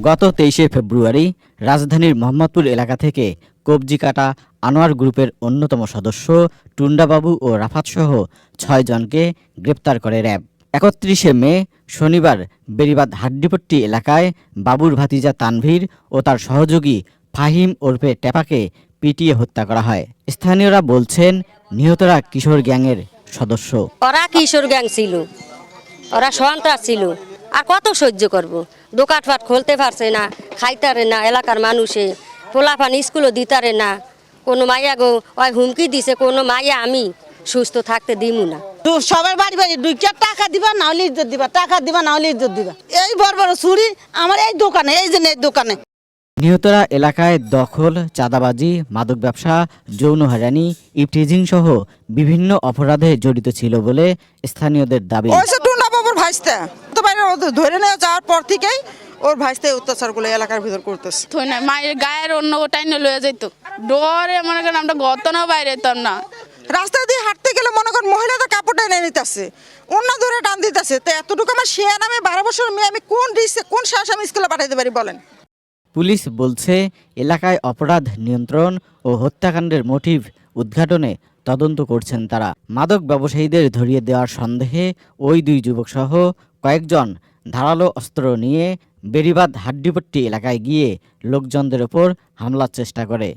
গত তেইশে ফেব্রুয়ারি রাজধানীর মোহাম্মদপুর এলাকা থেকে কবজি কাটা আনোয়ার গ্রুপের অন্যতম সদস্য টুন্ডাবাবু ও রাফাতসহ ছয়জনকে গ্রেপ্তার করে র্যাব। একত্রিশে মে, শনিবার বেরিবাদ হাড্ডিপট্টি এলাকায় বাবুর ভাতিজা তানভীর ও তার সহযোগী ফাহিম ওরফে টেপাকে পিটিয়ে হত্যা করা হয়। স্থানীয়রা বলছেন, নিহতরা কিশোর গ্যাংয়ের সদস্য। ওরা কিশোর গ্যাং ছিল। ওরা সন্ত্রাস ছিল। আর কত সহ্য করব? দোকানপাট খুলতে পারছে না খাইতারে না এলাকার মানুষে। পোলাপান স্কুলও দিতারে না। কোনো মাইয়া গো ওই হুমকি দিছে কোনো মাইয়া আমি সুস্থ থাকতে দিমু না। তো সবার বাড়ি বাড়ি দুইটা টাকা দিবা না হলে ইজ্জত দিবা টাকা দিবা না হলে ইজ্জত দিবা। এই বড় বড় চুরি আমার এই দোকানে এই যে এই দোকানে। নিহতরা এলাকায় দখল চাঁদাবাজি মাদক ব্যবসা যৌন হয়রানি ইফটিজিং সহ বিভিন্ন অপরাধে জড়িত ছিল বলে স্থানীয়দের দাবি। ভাইস্তা তো বাইরে ধরে নিয়ে যাওয়ার পর থেকেই ওর ভাইস্তে অত্যাচারগুলো এলাকার ভিতর করতেছে। থই না মায়ের গায়ের অন্য ওটাই টাইনে লয়ে যেত ডরে মনে করেন আমরা না বাইরে যেতাম না। রাস্তা দিয়ে হাঁটতে গেলে মনে করেন তো কাপড় এনে নিতেছে অন্য ধরে টান দিতেছে। তো এতটুকু আমার শেয়ার আমি বারো বছর মেয়ে আমি কোন রিস্কে কোন সাহস আমি স্কুলে পাঠাইতে পারি বলেন? পুলিশ বলছে, এলাকায় অপরাধ নিয়ন্ত্রণ ও হত্যাকাণ্ডের মোটিভ উদ্ঘাটনে তদন্ত করছেন তারা। মাদক ব্যবসায়ীদের ধরিয়ে দেওয়ার সন্দেহে ওই দুই যুবকসহ কয়েকজন ধারালো অস্ত্র নিয়ে বেরিবাদ হাড্ডিপট্টি এলাকায় গিয়ে লোকজনদের ওপর হামলার চেষ্টা করে।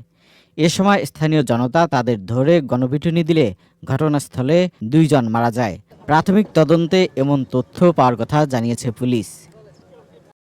এ সময় স্থানীয় জনতা তাদের ধরে গণপিটুনি দিলে ঘটনাস্থলে দুইজন মারা যায়। প্রাথমিক তদন্তে এমন তথ্য পাওয়ার কথা জানিয়েছে পুলিশ।